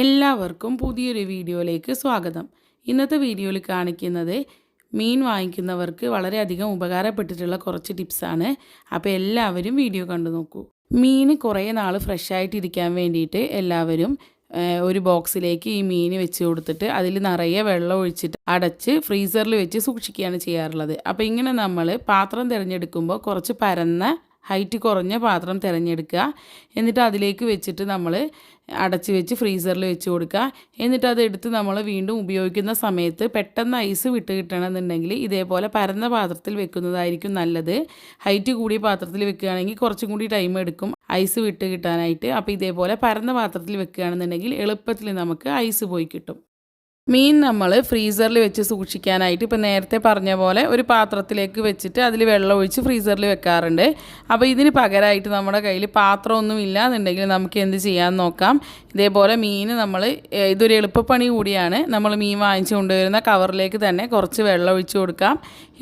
എല്ലാവർക്കും പുതിയൊരു വീഡിയോയിലേക്ക് സ്വാഗതം. ഇന്നത്തെ വീഡിയോയിൽ കാണിക്കുന്നത് മീൻ വാങ്ങിക്കുന്നവർക്ക് വളരെയധികം ഉപകാരപ്പെട്ടിട്ടുള്ള കുറച്ച് ടിപ്സാണ്. അപ്പോൾ എല്ലാവരും വീഡിയോ കണ്ടു നോക്കൂ. മീൻ കുറേ നാൾ ഫ്രഷ് ആയിട്ടിരിക്കാൻ വേണ്ടിയിട്ട് എല്ലാവരും ഒരു ബോക്സിലേക്ക് ഈ മീൻ വെച്ച് കൊടുത്തിട്ട് അതിൽ നിറയെ വെള്ളം ഒഴിച്ചിട്ട് അടച്ച് ഫ്രീസറിൽ വെച്ച് സൂക്ഷിക്കുകയാണ് ചെയ്യാറുള്ളത്. അപ്പോൾ ഇങ്ങനെ നമ്മൾ പാത്രം തിരഞ്ഞെടുക്കുമ്പോൾ കുറച്ച് പരന്ന ഹൈറ്റ് കുറഞ്ഞ പാത്രം തിരഞ്ഞെടുക്കുക. എന്നിട്ട് അതിലേക്ക് വെച്ചിട്ട് നമ്മൾ അടച്ച് വെച്ച് ഫ്രീസറിൽ വെച്ച് കൊടുക്കുക. എന്നിട്ട് അത് എടുത്ത് നമ്മൾ വീണ്ടും ഉപയോഗിക്കുന്ന സമയത്ത് പെട്ടെന്ന് ഐസ് വിട്ട് കിട്ടണമെന്നുണ്ടെങ്കിൽ ഇതേപോലെ പരന്ന പാത്രത്തിൽ വെക്കുന്നതായിരിക്കും നല്ലത്. ഹൈറ്റ് കൂടിയ പാത്രത്തിൽ വെക്കുകയാണെങ്കിൽ കുറച്ചും കൂടി ടൈം എടുക്കും ഐസ് വിട്ട് കിട്ടാനായിട്ട്. അപ്പോൾ ഇതേപോലെ പരന്ന പാത്രത്തിൽ വെക്കുകയാണെന്നുണ്ടെങ്കിൽ എളുപ്പത്തിൽ നമുക്ക് ഐസ് പോയി കിട്ടും. മീൻ നമ്മൾ ഫ്രീസറിൽ വെച്ച് സൂക്ഷിക്കാനായിട്ട് ഇപ്പോൾ നേരത്തെ പറഞ്ഞ പോലെ ഒരു പാത്രത്തിലേക്ക് വെച്ചിട്ട് അതിൽ വെള്ളം ഒഴിച്ച് ഫ്രീസറിൽ വെക്കാറുണ്ട്. അപ്പോൾ ഇതിന് പകരമായിട്ട് നമ്മുടെ കയ്യിൽ പാത്രമൊന്നും ഇല്ല എന്നുണ്ടെങ്കിൽ നമുക്ക് എന്ത് ചെയ്യാൻ നോക്കാം. ഇതേപോലെ മീൻ നമ്മൾ ഇതൊരു എളുപ്പപ്പണി കൂടിയാണ്. നമ്മൾ മീൻ വാങ്ങിച്ചു കൊണ്ടുവരുന്ന കവറിലേക്ക് തന്നെ കുറച്ച് വെള്ളം ഒഴിച്ച് കൊടുക്കാം.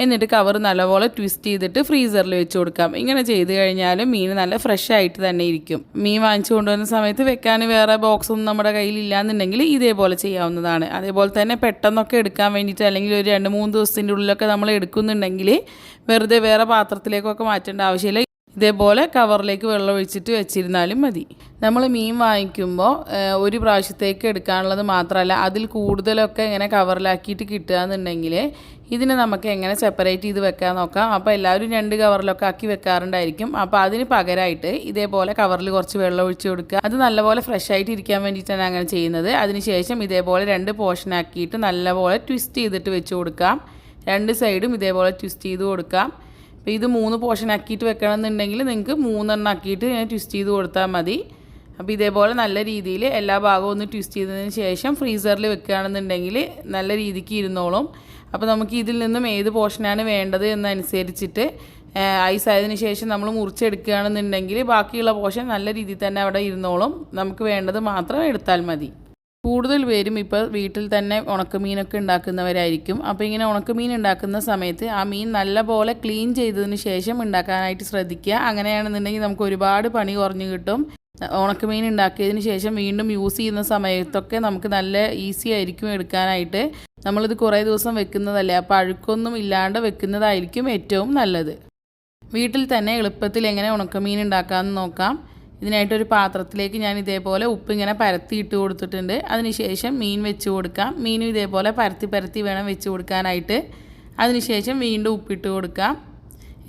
എന്നിട്ട് കവർ നല്ലപോലെ ട്വിസ്റ്റ് ചെയ്തിട്ട് ഫ്രീസറിൽ വെച്ച് കൊടുക്കാം. ഇങ്ങനെ ചെയ്ത് കഴിഞ്ഞാൽ മീൻ നല്ല ഫ്രഷ് ആയിട്ട് തന്നെ ഇരിക്കും. മീൻ വാങ്ങിച്ചു കൊണ്ടുവരുന്ന സമയത്ത് വെക്കാൻ വേറെ ബോക്സൊന്നും നമ്മുടെ കയ്യിൽ ഇല്ലാന്നുണ്ടെങ്കിൽ ഇതേപോലെ ചെയ്യാവുന്നതാണ്. അതേപോലെ തന്നെ പെട്ടെന്നൊക്കെ എടുക്കാൻ വേണ്ടിയിട്ട് അല്ലെങ്കിൽ ഒരു രണ്ട് മൂന്ന് ദിവസത്തിന്റെ ഉള്ളിലൊക്കെ നമ്മൾ എടുക്കുന്നുണ്ടെങ്കിൽ വെറുതെ വേറെ പാത്രത്തിലേക്കൊക്കെ മാറ്റേണ്ട ആവശ്യമില്ല. ഇതേപോലെ കവറിലേക്ക് വെള്ളം ഒഴിച്ചിട്ട് വെച്ചിരുന്നാലും മതി. നമ്മൾ മീൻ വാങ്ങിക്കുമ്പോൾ ഒരു പ്രാവശ്യത്തേക്ക് എടുക്കാനുള്ളത് മാത്രമല്ല അതിൽ കൂടുതലൊക്കെ ഇങ്ങനെ കവറിലാക്കിയിട്ട് കിട്ടുകയെന്നുണ്ടെങ്കിൽ ഇതിനെ നമുക്ക് എങ്ങനെ സെപ്പറേറ്റ് ചെയ്ത് വെക്കാൻ നോക്കാം. അപ്പോൾ എല്ലാവരും രണ്ട് കവറിലൊക്കെ ആക്കി വെക്കാറുണ്ടായിരിക്കും. അപ്പോൾ അതിന് പകരമായിട്ട് ഇതേപോലെ കവറിൽ കുറച്ച് വെള്ളം ഒഴിച്ച് കൊടുക്കുക. അത് നല്ലപോലെ ഫ്രഷ് ആയിട്ട് ഇരിക്കാൻ വേണ്ടിയിട്ടാണ് അങ്ങനെ ചെയ്യുന്നത്. അതിനുശേഷം ഇതേപോലെ രണ്ട് പോർഷൻ ആക്കിയിട്ട് നല്ലപോലെ ട്വിസ്റ്റ് ചെയ്തിട്ട് വെച്ച് കൊടുക്കാം. രണ്ട് സൈഡും ഇതേപോലെ ട്വിസ്റ്റ് ചെയ്ത് കൊടുക്കാം. അപ്പോൾ ഇത് മൂന്ന് പോർഷൻ ആക്കിയിട്ട് വെക്കണമെന്നുണ്ടെങ്കിൽ നിങ്ങൾക്ക് മൂന്നെണ്ണം ആക്കിയിട്ട് ഇങ്ങനെ ട്വിസ്റ്റ് ചെയ്ത് കൊടുത്താൽ മതി. അപ്പോൾ ഇതേപോലെ നല്ല രീതിയിൽ എല്ലാ ഭാഗവും ഒന്ന് ട്വിസ്റ്റ് ചെയ്തതിന് ശേഷം ഫ്രീസറിൽ വെക്കുകയാണെന്നുണ്ടെങ്കിൽ നല്ല രീതിക്ക് ഇരുന്നോളും. അപ്പോൾ നമുക്ക് ഇതിൽ നിന്നും ഏത് പോർഷനാണ് വേണ്ടത് എന്നനുസരിച്ചിട്ട് ഐസ് ആയതിനു ശേഷം നമ്മൾ മുറിച്ചെടുക്കുകയാണെന്നുണ്ടെങ്കിൽ ബാക്കിയുള്ള പോഷൻ നല്ല രീതിയിൽ തന്നെ അവിടെ ഇരുന്നോളും. നമുക്ക് വേണ്ടത് മാത്രം എടുത്താൽ മതി. കൂടുതൽ പേരും ഇപ്പോൾ വീട്ടിൽ തന്നെ ഉണക്കമീനൊക്കെ ഉണ്ടാക്കുന്നവരായിരിക്കും. അപ്പോൾ ഇങ്ങനെ ഉണക്കമീൻ ഉണ്ടാക്കുന്ന സമയത്ത് ആ മീൻ നല്ലപോലെ ക്ലീൻ ചെയ്തതിന് ശേഷം ഉണ്ടാക്കാനായിട്ട് ശ്രദ്ധിക്കുക. അങ്ങനെയാണെന്നുണ്ടെങ്കിൽ നമുക്ക് ഒരുപാട് പണി കുറഞ്ഞു കിട്ടും. ഉണക്കമീൻ ഉണ്ടാക്കിയതിന് ശേഷം വീണ്ടും യൂസ് ചെയ്യുന്ന സമയത്തൊക്കെ നമുക്ക് നല്ല ഈസി ആയിരിക്കും എടുക്കാനായിട്ട്. നമ്മളിത് കുറേ ദിവസം വെക്കുന്നതല്ലേ? അപ്പോൾ അഴുക്കൊന്നും ഇല്ലാണ്ട് വെക്കുന്നതായിരിക്കും ഏറ്റവും നല്ലത്. വീട്ടിൽ തന്നെ എളുപ്പത്തിൽ എങ്ങനെ ഉണക്കമീൻ ഉണ്ടാക്കാമെന്ന് നോക്കാം. ഇതിനായിട്ടൊരു പാത്രത്തിലേക്ക് ഞാൻ ഇതേപോലെ ഉപ്പ് ഇങ്ങനെ പരത്തി ഇട്ട് കൊടുത്തിട്ടുണ്ട്. അതിനുശേഷം മീൻ വെച്ച് കൊടുക്കാം. മീനും ഇതേപോലെ പരത്തി പരത്തി വേണം വെച്ച് കൊടുക്കാനായിട്ട്. അതിനുശേഷം വീണ്ടും ഉപ്പിട്ട് കൊടുക്കാം.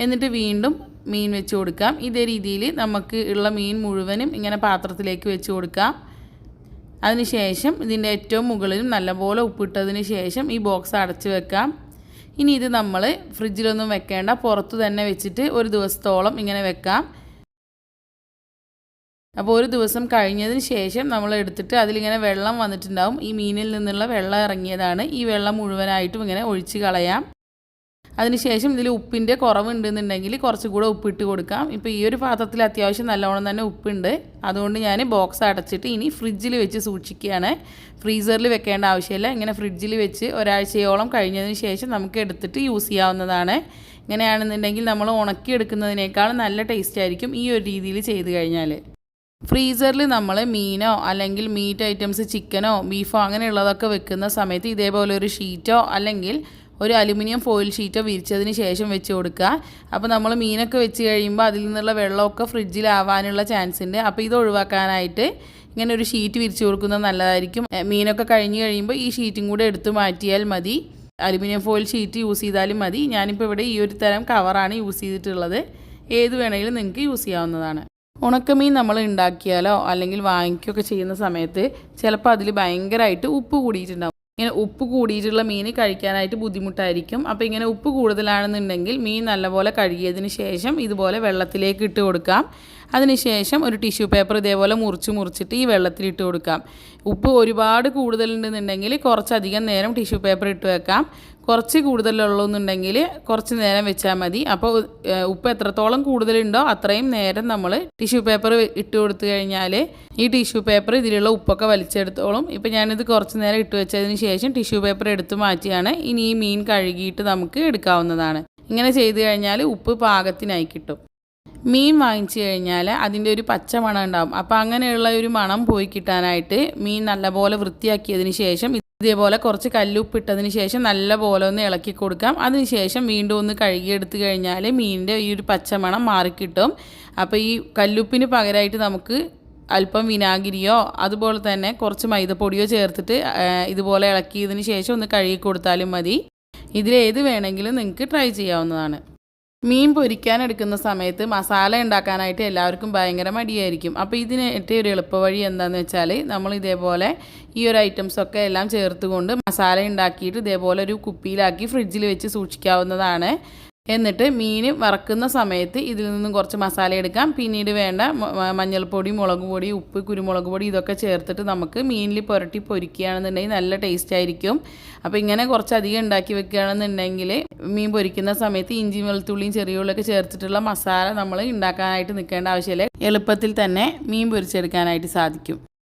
എന്നിട്ട് വീണ്ടും മീൻ വെച്ച് കൊടുക്കാം. ഇതേ രീതിയിൽ നമുക്ക് ഉള്ള മീൻ മുഴുവനും ഇങ്ങനെ പാത്രത്തിലേക്ക് വെച്ച് കൊടുക്കാം. അതിനുശേഷം ഇതിന്റെ ഏറ്റവും മുകളിലും നല്ലപോലെ ഉപ്പിട്ടതിന് ശേഷം ഈ ബോക്സ് അടച്ച് വെക്കാം. ഇനി ഇത് നമ്മൾ ഫ്രിഡ്ജിലൊന്നും വെക്കേണ്ട പുറത്ത് തന്നെ വെച്ചിട്ട് ഒരു ദിവസത്തോളം ഇങ്ങനെ വെക്കാം. അപ്പോൾ ഒരു ദിവസം കഴിഞ്ഞതിന് ശേഷം നമ്മൾ എടുത്തിട്ട് അതിലിങ്ങനെ വെള്ളം വന്നിട്ടുണ്ടാവും. ഈ മീനിൽ നിന്നുള്ള വെള്ളം ഇറങ്ങിയതാണ്. ഈ വെള്ളം മുഴുവനായിട്ടും ഇങ്ങനെ ഒഴിച്ച് കളയാം. അതിനുശേഷം ഇതിൽ ഉപ്പിന്റെ കുറവുണ്ടെന്നുണ്ടെങ്കിൽ കുറച്ചുകൂടെ ഉപ്പിട്ട് കൊടുക്കാം. ഇപ്പോൾ ഈ ഒരു പാത്രത്തിൽ അത്യാവശ്യം നല്ലോണം തന്നെ ഉപ്പുണ്ട്. അതുകൊണ്ട് ഞാൻ ബോക്സ് അടച്ചിട്ട് ഇനി ഫ്രിഡ്ജിൽ വെച്ച് സൂക്ഷിക്കുകയാണ്. ഫ്രീസറിൽ വെക്കേണ്ട ആവശ്യമില്ല. ഇങ്ങനെ ഫ്രിഡ്ജിൽ വെച്ച് ഒരാഴ്ചയോളം കഴിഞ്ഞതിന് ശേഷം നമുക്ക് എടുത്തിട്ട് യൂസ് ചെയ്യാവുന്നതാണ്. ഇങ്ങനെയാണെന്നുണ്ടെങ്കിൽ നമ്മൾ ഉണക്കിയെടുക്കുന്നതിനേക്കാൾ നല്ല ടേസ്റ്റ് ആയിരിക്കും ഈ ഒരു രീതിയിൽ ചെയ്ത് കഴിഞ്ഞാൽ. ഫ്രീസറിൽ നമ്മൾ മീനോ അല്ലെങ്കിൽ മീറ്റ് ഐറ്റംസ് ചിക്കനോ ബീഫോ അങ്ങനെയുള്ളതൊക്കെ വെക്കുന്ന സമയത്ത് ഇതേപോലെ ഒരു ഷീറ്റോ അല്ലെങ്കിൽ ഒരു അലുമിനിയം ഫോയിൽ ഷീറ്റോ വിരിച്ചതിന് ശേഷം വെച്ച് കൊടുക്കുക. അപ്പോൾ നമ്മൾ മീനൊക്കെ വെച്ച് കഴിയുമ്പോൾ അതിൽ നിന്നുള്ള വെള്ളമൊക്കെ ഫ്രിഡ്ജിലാവാനുള്ള ചാൻസ് ഉണ്ട്. അപ്പോൾ ഇത് ഒഴിവാക്കാനായിട്ട് ഇങ്ങനെ ഒരു ഷീറ്റ് വിരിച്ചു കൊടുക്കുന്നത് നല്ലതായിരിക്കും. മീനൊക്കെ കഴിഞ്ഞ് കഴിയുമ്പോൾ ഈ ഷീറ്റും കൂടെ എടുത്തു മാറ്റിയാൽ മതി. അലുമിനിയം ഫോയിൽ ഷീറ്റ് യൂസ് ചെയ്താലും മതി. ഞാനിപ്പോൾ ഇവിടെ ഈ ഒരു തരം കവറാണ് യൂസ് ചെയ്തിട്ടുള്ളത്. ഏത് വേണമെങ്കിലും നിങ്ങൾക്ക് യൂസ് ചെയ്യാവുന്നതാണ്. ഉണക്കമീൻ നമ്മൾ ഉണ്ടാക്കിയാലോ അല്ലെങ്കിൽ വാങ്ങിക്കുകയൊക്കെ ചെയ്യുന്ന സമയത്ത് ചിലപ്പോൾ അതിൽ ഭയങ്കരമായിട്ട് ഉപ്പ് കൂടിയിട്ടുണ്ടാവും. ഇങ്ങനെ ഉപ്പ് കൂടിയിട്ടുള്ള മീൻ കഴിക്കാനായിട്ട് ബുദ്ധിമുട്ടായിരിക്കും. അപ്പോൾ ഇങ്ങനെ ഉപ്പ് കൂടുതലാണെന്നുണ്ടെങ്കിൽ മീൻ നല്ലപോലെ കഴുകിയതിന് ശേഷം ഇതുപോലെ വെള്ളത്തിലേക്ക് ഇട്ട് കൊടുക്കാം. അതിനുശേഷം ഒരു ടിഷ്യൂ പേപ്പർ ഇതേപോലെ മുറിച്ച് മുറിച്ചിട്ട് ഈ വെള്ളത്തിൽ ഇട്ട് കൊടുക്കാം. ഉപ്പ് ഒരുപാട് കൂടുതലുണ്ടെന്നുണ്ടെങ്കിൽ കുറച്ചധികം നേരം ടിഷ്യൂ പേപ്പർ ഇട്ട് വെക്കാം. കുറച്ച് കൂടുതലുള്ളൂന്നുണ്ടെങ്കിൽ കുറച്ച് നേരം വെച്ചാൽ മതി. അപ്പോൾ ഉപ്പ് എത്രത്തോളം കൂടുതലുണ്ടോ അത്രയും നേരം നമ്മൾ ടിഷ്യൂ പേപ്പർ ഇട്ട് കൊടുത്തു കഴിഞ്ഞാൽ ഈ ടിഷ്യൂ പേപ്പർ ഇതിലുള്ള ഉപ്പൊക്കെ വലിച്ചെടുത്തോളും. ഇപ്പോൾ ഞാനിത് കുറച്ച് നേരം ഇട്ട് വെച്ചതിന് ശേഷം ടിഷ്യൂ പേപ്പർ എടുത്ത് മാറ്റിയാണ്. ഇനി ഈ മീൻ കഴുകിയിട്ട് നമുക്ക് എടുക്കാവുന്നതാണ്. ഇങ്ങനെ ചെയ്ത് കഴിഞ്ഞാൽ ഉപ്പ് പാകത്തിനായി കിട്ടും. മീൻ വാങ്ങിച്ചു കഴിഞ്ഞാൽ അതിന്റെ ഒരു പച്ച മണം ഉണ്ടാവും. അപ്പോൾ അങ്ങനെയുള്ള ഒരു മണം പോയി കിട്ടാനായിട്ട് മീൻ നല്ലപോലെ വൃത്തിയാക്കിയതിന് ശേഷം ഇതേപോലെ കുറച്ച് കല്ലുപ്പിട്ടതിന് ശേഷം നല്ലപോലെ ഒന്ന് ഇളക്കി കൊടുക്കാം. അതിന് ശേഷം വീണ്ടും ഒന്ന് കഴുകിയെടുത്ത് കഴിഞ്ഞാൽ മീനിന്റെ ഈ ഒരു പച്ചമണം മാറിക്കിട്ടും. അപ്പോൾ ഈ കല്ലുപ്പിന് പകരമായിട്ട് നമുക്ക് അല്പം വിനാഗിരിയോ അതുപോലെ തന്നെ കുറച്ച് മൈദപ്പൊടിയോ ചേർത്തിട്ട് ഇതുപോലെ ഇളക്കിയതിന് ശേഷം ഒന്ന് കഴുകി കൊടുത്താലും മതി. ഇതിലേത് വേണമെങ്കിലും നിങ്ങൾക്ക് ട്രൈ ചെയ്യാവുന്നതാണ്. മീൻ പൊരിക്കാൻ എടുക്കുന്ന സമയത്ത് മസാല ഉണ്ടാക്കാനായിട്ട് എല്ലാവർക്കും ഭയങ്കര മടിയായിരിക്കും. അപ്പോൾ ഇതിന് ഏറ്റവും ഒരു എളുപ്പവഴി എന്താണെന്ന് വെച്ചാൽ നമ്മൾ ഇതേപോലെ ഈ ഒരു ഐറ്റംസൊക്കെ എല്ലാം ചേർത്തുകൊണ്ട് മസാല ഉണ്ടാക്കിയിട്ട് ഇതേപോലെ ഒരു കുപ്പിയിലാക്കി ഫ്രിഡ്ജിൽ വെച്ച് സൂക്ഷിക്കാവുന്നതാണ്. എന്നിട്ട് മീൻ വറക്കുന്ന സമയത്ത് ഇതിൽ നിന്നും കുറച്ച് മസാല എടുക്കാം. പിന്നീട് വേണ്ട മഞ്ഞൾപ്പൊടി മുളക് പൊടി ഉപ്പ് കുരുമുളക് പൊടി ഇതൊക്കെ ചേർത്തിട്ട് നമുക്ക് മീനിൽ പുരട്ടി പൊരിക്കുകയാണെന്നുണ്ടെങ്കിൽ നല്ല ടേസ്റ്റ് ആയിരിക്കും. അപ്പോൾ ഇങ്ങനെ കുറച്ചധികം ഉണ്ടാക്കി വെക്കുകയാണെന്നുണ്ടെങ്കിൽ മീൻ പൊരിക്കുന്ന സമയത്ത് ഇഞ്ചി വെളുത്തുള്ളിയും ചെറിയ ഉള്ളിയൊക്കെ ചേർത്തിട്ടുള്ള മസാല നമ്മൾ ഉണ്ടാക്കാനായിട്ട് നിൽക്കേണ്ട ആവശ്യമില്ല. എളുപ്പത്തിൽ തന്നെ മീൻ പൊരിച്ചെടുക്കാനായിട്ട് സാധിക്കും.